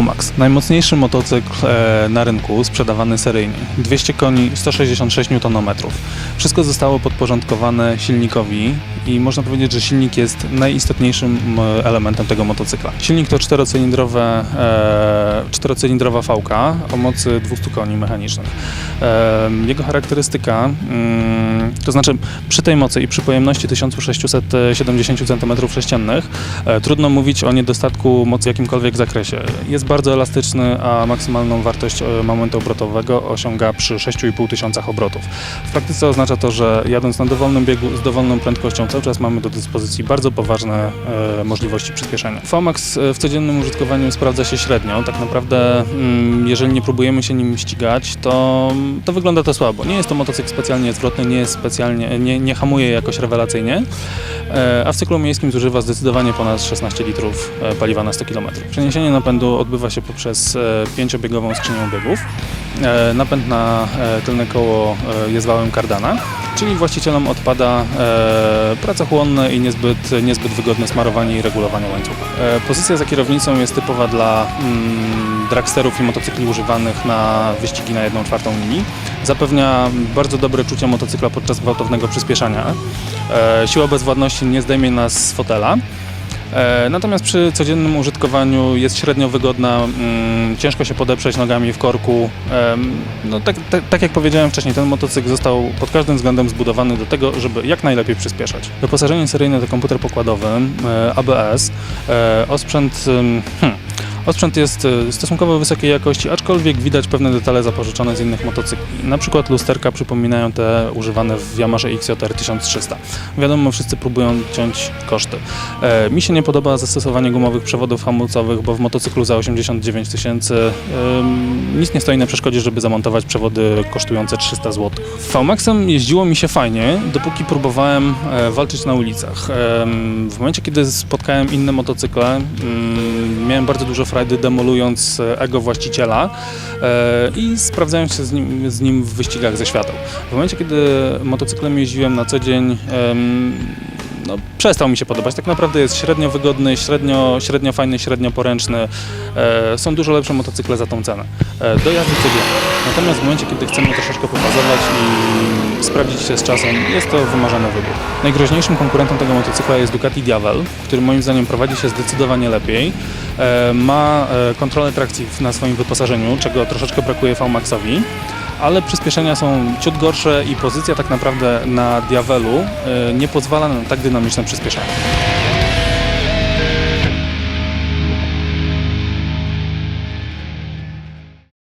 VMAX, najmocniejszy motocykl e, na rynku, sprzedawany seryjnie. 200 koni, 166 Nm. Wszystko zostało podporządkowane silnikowi i można powiedzieć, że silnik jest najistotniejszym elementem tego motocykla. Silnik to czterocylindrowe, e, czterocylindrowa VK o mocy 200 koni mechanicznych. E, jego charakterystyka, mm, to znaczy przy tej mocy i przy pojemności 1670 cm3 e, trudno mówić o niedostatku mocy w jakimkolwiek zakresie. Jest bardzo elastyczny, a maksymalną wartość e, momentu obrotowego osiąga przy 6,5 tysiącach obrotów. W praktyce oznacza to, że jadąc na dowolnym biegu z dowolną prędkością cały czas mamy do dyspozycji bardzo poważne e, możliwości przyspieszenia. VMAX e, w codziennym użytkowaniu sprawdza się średnio. Tak naprawdę, mm, jeżeli nie próbujemy się nim ścigać, to, to wygląda to słabo. Nie jest to motocykl specjalnie zwrotny, nie jest specjalnie, nie, nie hamuje jakoś rewelacyjnie, e, a w cyklu miejskim zużywa zdecydowanie ponad 16 litrów e, paliwa na 100 km. Przeniesienie napędu odbywa się poprzez e, pięciobiegową skrzynię biegów. E, Napęd na e, tylne koło jest wałem kardana, czyli właścicielom odpada pracochłonne i niezbyt, niezbyt wygodne smarowanie i regulowanie łańcucha. Pozycja za kierownicą jest typowa dla mm, dragsterów i motocykli używanych na wyścigi na 1 czwartą linii. Zapewnia bardzo dobre czucie motocykla podczas gwałtownego przyspieszania. Siła bezwładności nie zdejmie nas z fotela. E, Natomiast przy codziennym użytkowaniu jest średnio wygodna, mm, ciężko się podeprzeć nogami w korku. No, tak, tak, tak jak powiedziałem wcześniej, ten motocykl został pod każdym względem zbudowany do tego, żeby jak najlepiej przyspieszać. Wyposażenie seryjne to komputer pokładowy, e, ABS, e, osprzęt... Hmm, Osprzęt jest e, stosunkowo wysokiej jakości, aczkolwiek widać pewne detale zapożyczone z innych motocykli. Na przykład lusterka przypominają te używane w Yamaha XJR 1300. Wiadomo, wszyscy próbują ciąć koszty. E, mi się nie podoba zastosowanie gumowych przewodów hamulcowych, bo w motocyklu za 89 tysięcy ym, nic nie stoi na przeszkodzie, żeby zamontować przewody kosztujące 300 zł. VMAX-em jeździło mi się fajnie, dopóki próbowałem e, walczyć na ulicach. Em, w momencie, kiedy spotkałem inne motocykle, mm, miałem bardzo dużo frajdy demolując e, ego właściciela e, i sprawdzając się z nim, z nim w wyścigach ze świateł. W momencie, kiedy motocyklem jeździłem na co dzień, no, przestał mi się podobać. Tak naprawdę jest średnio wygodny, średnio, średnio fajny, średnio poręczny. E, są dużo lepsze motocykle za tą cenę. E, do jazdy codziennie. Natomiast w momencie, kiedy chcemy troszeczkę pofazować i sprawdzić się z czasem, jest to wymarzony wybór. Najgroźniejszym konkurentem tego motocykla jest Ducati Diavel, który moim zdaniem prowadzi się zdecydowanie lepiej. E, ma e, kontrolę trakcji na swoim wyposażeniu, czego troszeczkę brakuje VMAXowi ale przyspieszenia są ciut gorsze i pozycja tak naprawdę na Diavelu e, nie pozwala na tak dynamiczne przyspieszenie.